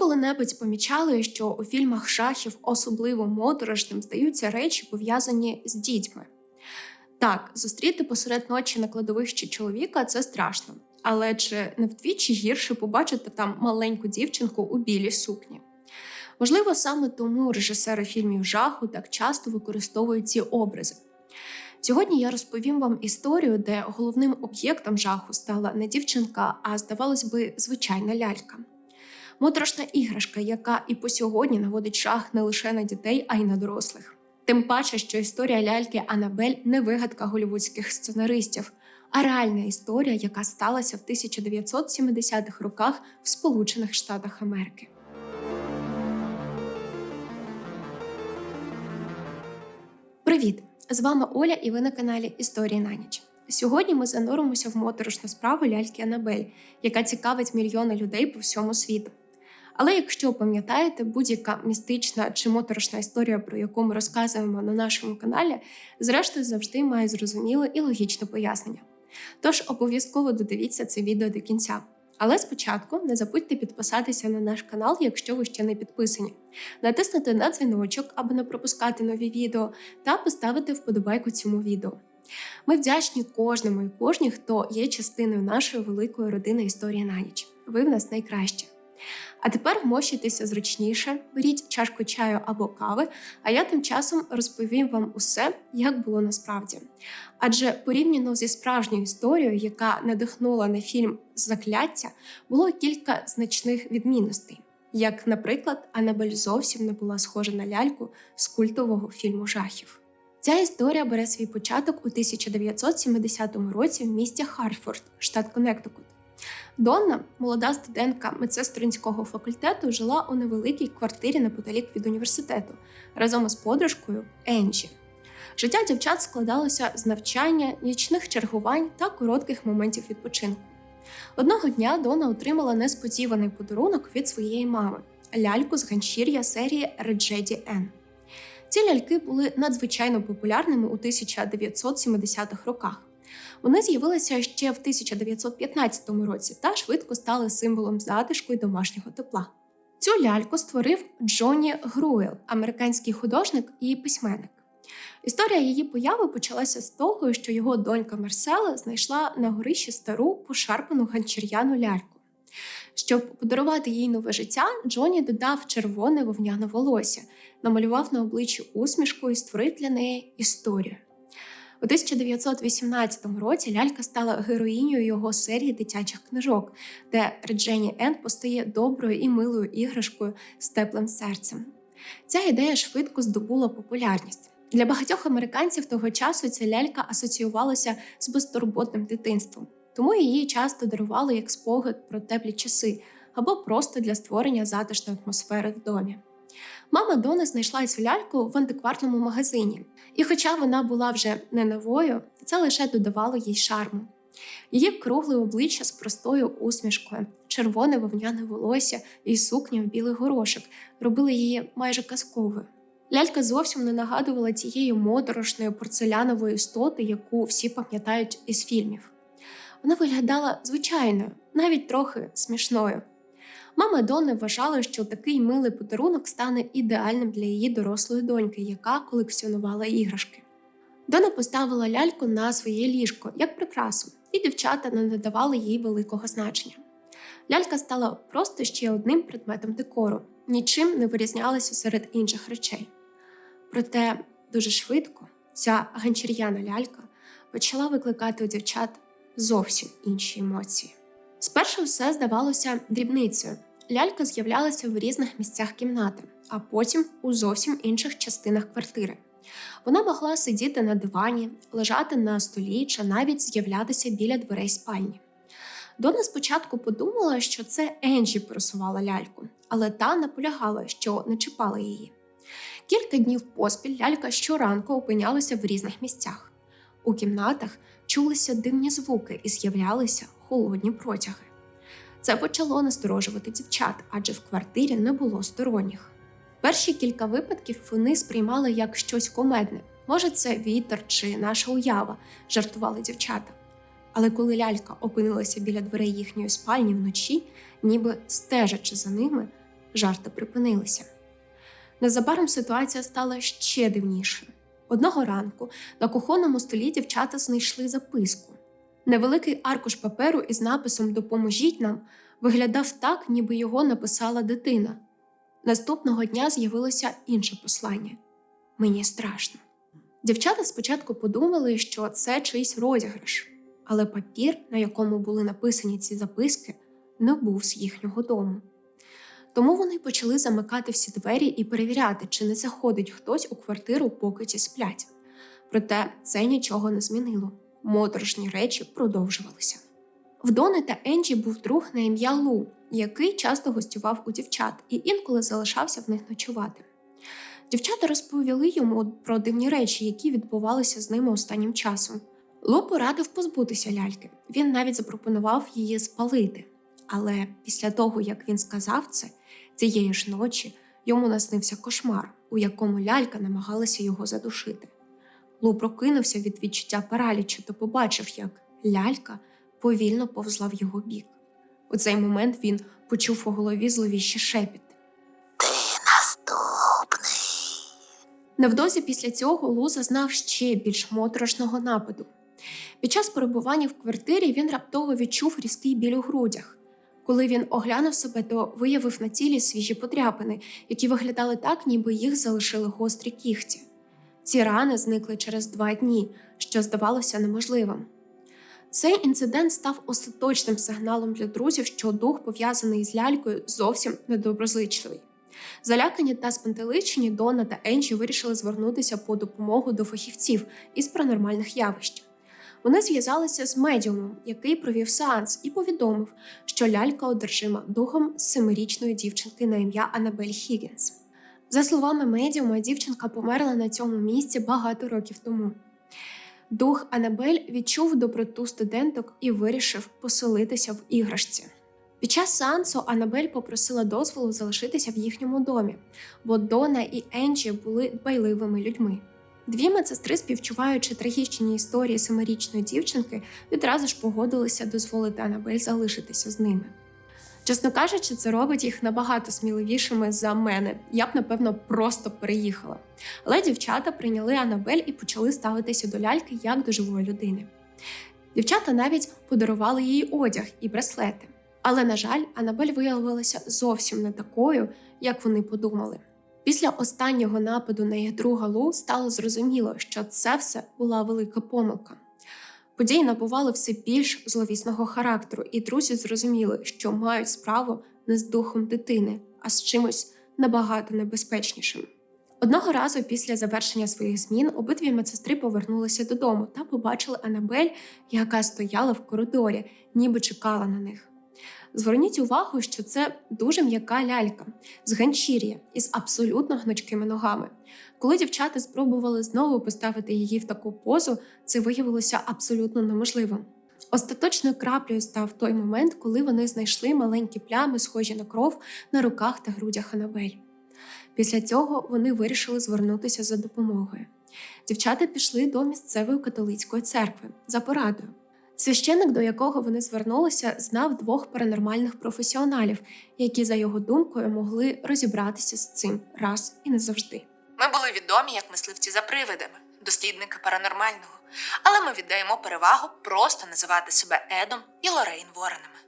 коли-небудь помічали, що у фільмах жахів особливо моторошним здаються речі, пов'язані з дітьми. Так, зустріти посеред ночі на кладовищі чоловіка це страшно, але чи не вдвічі гірше побачити там маленьку дівчинку у білій сукні? Можливо, саме тому режисери фільмів жаху так часто використовують ці образи. Сьогодні я розповім вам історію, де головним об'єктом жаху стала не дівчинка, а здавалось би, звичайна лялька. Моторошна іграшка, яка і по сьогодні наводить жах не лише на дітей, а й на дорослих. Тим паче, що історія ляльки Анабель не вигадка голівудських сценаристів, а реальна історія, яка сталася в 1970-х роках в Сполучених Штатах Америки. Привіт! З вами Оля, і ви на каналі Історії на ніч. Сьогодні ми зануримося в моторошну справу ляльки Анабель, яка цікавить мільйони людей по всьому світу. Але якщо пам'ятаєте, будь-яка містична чи моторошна історія, про яку ми розказуємо на нашому каналі, зрештою завжди має зрозуміле і логічне пояснення. Тож обов'язково додивіться це відео до кінця. Але спочатку не забудьте підписатися на наш канал, якщо ви ще не підписані, натиснути на дзвіночок, аби не пропускати нові відео, та поставити вподобайку цьому відео. Ми вдячні кожному і кожній, хто є частиною нашої великої родини історії на ніч. Ви в нас найкращі. А тепер вмощуйтеся зручніше, беріть чашку чаю або кави, а я тим часом розповім вам усе, як було насправді. Адже порівняно зі справжньою історією, яка надихнула на фільм Закляття, було кілька значних відмінностей. Як, наприклад, Анабель зовсім не була схожа на ляльку з культового фільму жахів. Ця історія бере свій початок у 1970 році в місті Харфорд, штат Коннектикут. Донна, молода студентка медсестринського факультету, жила у невеликій квартирі неподалік від університету разом із подружкою Енджі. Життя дівчат складалося з навчання, нічних чергувань та коротких моментів відпочинку. Одного дня Дона отримала несподіваний подарунок від своєї мами ляльку з ганчір'я серії Реджеді Н. Ці ляльки були надзвичайно популярними у 1970-х роках. Вони з'явилися ще в 1915 році та швидко стали символом затишку й домашнього тепла. Цю ляльку створив Джонні Груел, американський художник і письменник. Історія її появи почалася з того, що його донька Марсела знайшла на горищі стару пошарпану ганчір'яну ляльку. Щоб подарувати їй нове життя, Джоні додав червоне вовняне волосся, намалював на обличчі усмішку і створив для неї історію. У 1918 році лялька стала героїнею його серії дитячих книжок, де Реджені Енд постає доброю і милою іграшкою з теплим серцем. Ця ідея швидко здобула популярність. Для багатьох американців того часу ця лялька асоціювалася з безтурботним дитинством, тому її часто дарували як спогад про теплі часи або просто для створення затишної атмосфери в домі. Мама Дони знайшла цю ляльку в антикварному магазині, і, хоча вона була вже не новою, це лише додавало їй шарму. Її кругле обличчя з простою усмішкою, червоне вовняне волосся і сукня в білий горошок робили її майже казковою. Лялька зовсім не нагадувала тієї моторошної порцелянової істоти, яку всі пам'ятають із фільмів. Вона виглядала звичайною, навіть трохи смішною. Мама Дони вважала, що такий милий подарунок стане ідеальним для її дорослої доньки, яка колекціонувала іграшки. Дона поставила ляльку на своє ліжко як прикрасу, і дівчата не надавали їй великого значення. Лялька стала просто ще одним предметом декору, нічим не вирізнялася серед інших речей. Проте дуже швидко ця ганчір'яна лялька почала викликати у дівчат зовсім інші емоції. Спершу все здавалося дрібницею. Лялька з'являлася в різних місцях кімнати, а потім у зовсім інших частинах квартири. Вона могла сидіти на дивані, лежати на столі чи навіть з'являтися біля дверей спальні. Дона спочатку подумала, що це Енджі пересувала ляльку, але та наполягала, що не чіпала її. Кілька днів поспіль лялька щоранку опинялася в різних місцях. У кімнатах чулися дивні звуки і з'являлися холодні протяги. Це почало насторожувати дівчат, адже в квартирі не було сторонніх. Перші кілька випадків вони сприймали як щось комедне. Може, це вітер чи наша уява, жартували дівчата. Але коли лялька опинилася біля дверей їхньої спальні вночі, ніби стежачи за ними, жарти припинилися. Незабаром ситуація стала ще дивнішою. Одного ранку на кухонному столі дівчата знайшли записку. Невеликий аркуш паперу із написом Допоможіть нам виглядав так, ніби його написала дитина. Наступного дня з'явилося інше послання Мені страшно. Дівчата спочатку подумали, що це чийсь розіграш, але папір, на якому були написані ці записки, не був з їхнього дому. Тому вони почали замикати всі двері і перевіряти, чи не заходить хтось у квартиру, поки ті сплять. Проте це нічого не змінило. Моторошні речі продовжувалися. В Дони та Енджі був друг на ім'я Лу, який часто гостював у дівчат і інколи залишався в них ночувати. Дівчата розповіли йому про дивні речі, які відбувалися з ними останнім часом. Лу порадив позбутися ляльки. Він навіть запропонував її спалити. Але після того, як він сказав це, цієї ж ночі йому наснився кошмар, у якому лялька намагалася його задушити. Лу прокинувся від відчуття паралічу та побачив, як лялька повільно повзла в його бік. У цей момент він почув у голові зловіщий шепіт. Ти наступний. Невдовзі після цього Лу зазнав ще більш моторошного нападу. Під час перебування в квартирі він раптово відчув різкий біль у грудях. Коли він оглянув себе, то виявив на тілі свіжі подряпини, які виглядали так, ніби їх залишили гострі кігті. Ці рани зникли через два дні, що здавалося неможливим. Цей інцидент став остаточним сигналом для друзів, що дух, пов'язаний з лялькою, зовсім недоброзичливий. Залякані та спантеличені Дона та Енджі вирішили звернутися по допомогу до фахівців із паранормальних явищ. Вони зв'язалися з медіумом, який провів сеанс, і повідомив, що лялька одержима духом семирічної дівчинки на ім'я Анабель Хіггінс. За словами медіума, дівчинка померла на цьому місці багато років тому. Дух Анабель відчув доброту студенток і вирішив поселитися в іграшці. Під час сеансу Анабель попросила дозволу залишитися в їхньому домі, бо Дона і Енджі були дбайливими людьми. Дві медсестри, співчуваючи трагічні історії семирічної дівчинки, відразу ж погодилися дозволити Анабель залишитися з ними. Чесно кажучи, це робить їх набагато сміливішими за мене. Я б, напевно, просто переїхала. Але дівчата прийняли Анабель і почали ставитися до ляльки як до живої людини. Дівчата навіть подарували їй одяг і браслети. Але, на жаль, Анабель виявилася зовсім не такою, як вони подумали. Після останнього нападу на їх друга Лу стало зрозуміло, що це все була велика помилка. Події набували все більш зловісного характеру, і друзі зрозуміли, що мають справу не з духом дитини, а з чимось набагато небезпечнішим. Одного разу після завершення своїх змін обидві медсестри повернулися додому та побачили Анабель, яка стояла в коридорі, ніби чекала на них. Зверніть увагу, що це дуже м'яка лялька з ганчір'я із абсолютно гнучкими ногами. Коли дівчата спробували знову поставити її в таку позу, це виявилося абсолютно неможливим. Остаточною краплею став той момент, коли вони знайшли маленькі плями, схожі на кров на руках та грудях Анабель. Після цього вони вирішили звернутися за допомогою. Дівчата пішли до місцевої католицької церкви за порадою. Священник, до якого вони звернулися, знав двох паранормальних професіоналів, які, за його думкою, могли розібратися з цим раз і назавжди. Ми були відомі як мисливці за привидами, дослідники паранормального, але ми віддаємо перевагу просто називати себе Едом і Лорейн Воронами.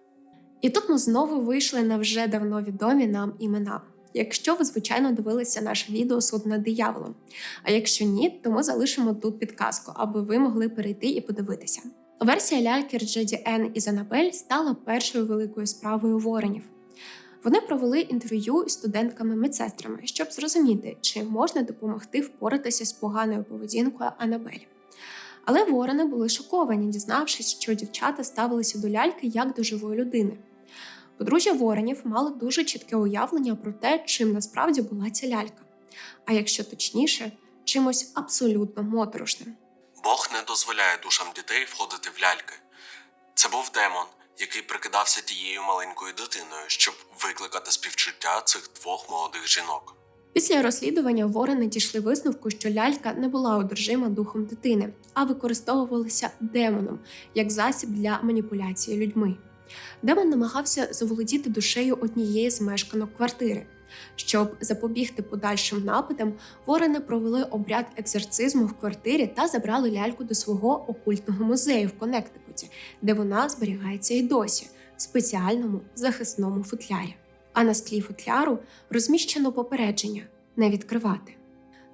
І тут ми знову вийшли на вже давно відомі нам імена. Якщо ви, звичайно, дивилися наше відео суд над дияволом. А якщо ні, то ми залишимо тут підказку, аби ви могли перейти і подивитися. Версія ляльки Рджеді Ен із Анабель стала першою великою справою воронів. Вони провели інтерв'ю із студентками-медсестрами, щоб зрозуміти, чи можна допомогти впоратися з поганою поведінкою Анабель. Але ворони були шоковані, дізнавшись, що дівчата ставилися до ляльки як до живої людини. Подружжя воронів мало дуже чітке уявлення про те, чим насправді була ця лялька, а якщо точніше, чимось абсолютно моторошним. Бог не дозволяє душам дітей входити в ляльки. Це був демон, який прикидався тією маленькою дитиною, щоб викликати співчуття цих двох молодих жінок. Після розслідування ворони дійшли висновку, що лялька не була одержима духом дитини, а використовувалася демоном як засіб для маніпуляції людьми. Демон намагався заволодіти душею однієї з мешканок квартири. Щоб запобігти подальшим нападам, ворени провели обряд екзорцизму в квартирі та забрали ляльку до свого окультного музею в Коннектикуті, де вона зберігається і досі в спеціальному захисному футлярі. А на склі футляру розміщено попередження не відкривати.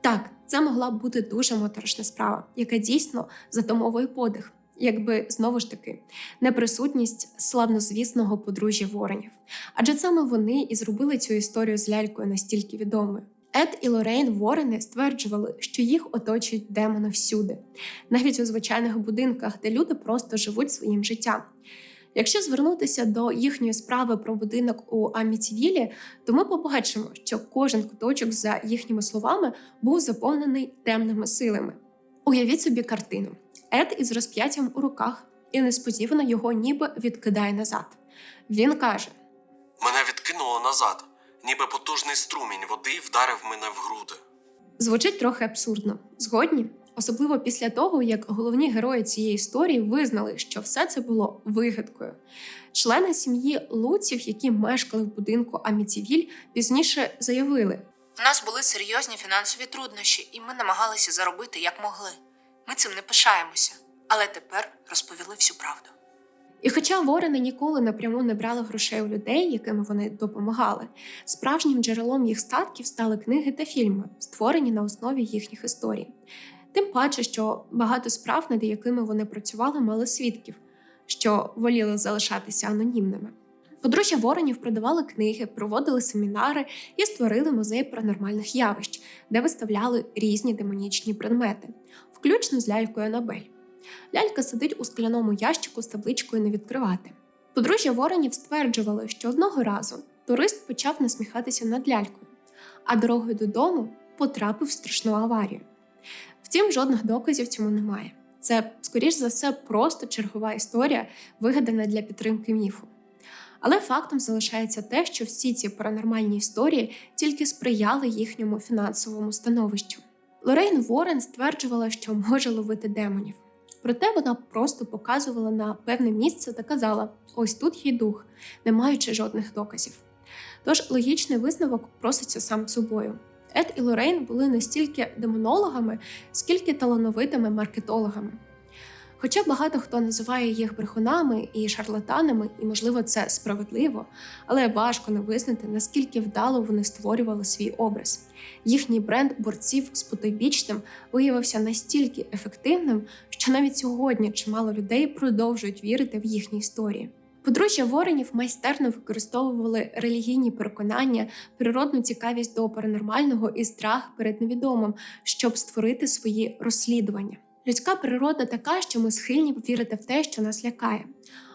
Так, це могла б бути дуже моторошна справа, яка дійсно затамовує подих, якби знову ж таки неприсутність славнозвісного подружжя воронів. Адже саме вони і зробили цю історію з лялькою настільки відомою. Ед і Лорейн Ворени стверджували, що їх оточують демони всюди, навіть у звичайних будинках, де люди просто живуть своїм життям. Якщо звернутися до їхньої справи про будинок у Амітівілі, то ми побачимо, що кожен куточок, за їхніми словами, був заповнений темними силами. Уявіть собі картину: Ед із розп'яттям у руках, і несподівано його ніби відкидає назад. Він каже: Мене відкинуло назад, ніби потужний струмінь води вдарив мене в груди. звучить трохи абсурдно. Згодні, особливо після того, як головні герої цієї історії визнали, що все це було вигадкою. Члени сім'ї Луців, які мешкали в будинку Амітівіль, пізніше заявили, В нас були серйозні фінансові труднощі, і ми намагалися заробити як могли. Ми цим не пишаємося, але тепер розповіли всю правду. І хоча ворени ніколи напряму не брали грошей у людей, якими вони допомагали, справжнім джерелом їх статків стали книги та фільми, створені на основі їхніх історій. Тим паче, що багато справ, над якими вони працювали, мали свідків, що воліли залишатися анонімними. Подружжя Воронів продавали книги, проводили семінари і створили музей паранормальних явищ, де виставляли різні демонічні предмети, включно з лялькою Анабель. Лялька сидить у скляному ящику з табличкою не відкривати. Подружжя Воронів стверджували, що одного разу турист почав насміхатися над лялькою, а дорогою додому потрапив в страшну аварію. Втім, жодних доказів цьому немає. Це, скоріш за все, просто чергова історія, вигадана для підтримки міфу. Але фактом залишається те, що всі ці паранормальні історії тільки сприяли їхньому фінансовому становищу. Лорейн Ворен стверджувала, що може ловити демонів. Проте вона просто показувала на певне місце та казала: ось тут є дух, не маючи жодних доказів. Тож логічний висновок проситься сам собою. Ед і Лорейн були не стільки демонологами, скільки талановитими маркетологами. Хоча багато хто називає їх брехунами і шарлатанами, і, можливо, це справедливо, але важко не визнати, наскільки вдало вони створювали свій образ. Їхній бренд борців з потойбічним виявився настільки ефективним, що навіть сьогодні чимало людей продовжують вірити в їхні історії. Подружжя Воренів майстерно використовували релігійні переконання, природну цікавість до паранормального і страх перед невідомим, щоб створити свої розслідування. Людська природа така, що ми схильні вірити в те, що нас лякає.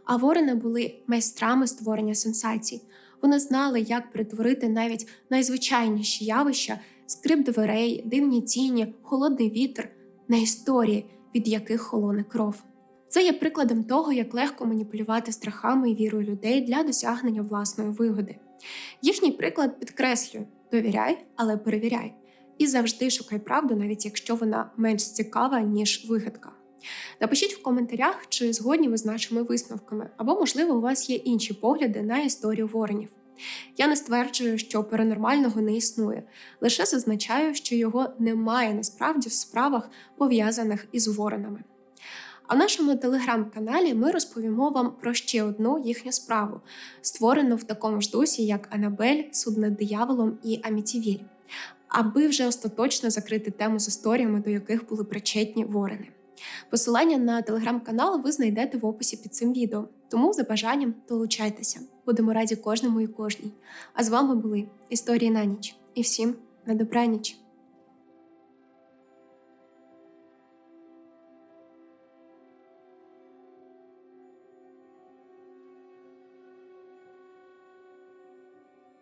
А ворени були майстрами створення сенсацій. Вони знали, як перетворити навіть найзвичайніші явища, скрип дверей, дивні тіні, холодний вітер на історії, від яких холоне кров. Це є прикладом того, як легко маніпулювати страхами і вірою людей для досягнення власної вигоди. Їхній приклад підкреслює: довіряй, але перевіряй. І завжди шукай правду, навіть якщо вона менш цікава, ніж вигадка. Напишіть в коментарях, чи згодні ви з нашими висновками, або, можливо, у вас є інші погляди на історію воронів. Я не стверджую, що паранормального не існує, лише зазначаю, що його немає насправді в справах, пов'язаних із воронами. А в нашому телеграм-каналі ми розповімо вам про ще одну їхню справу, створену в такому ж дусі, як Анабель, Суд над дияволом і Амітівіль, аби вже остаточно закрити тему з історіями, до яких були причетні ворени. Посилання на телеграм-канал ви знайдете в описі під цим відео, тому за бажанням долучайтеся. Будемо раді кожному і кожній. А з вами були історії на ніч. І всім на добраніч!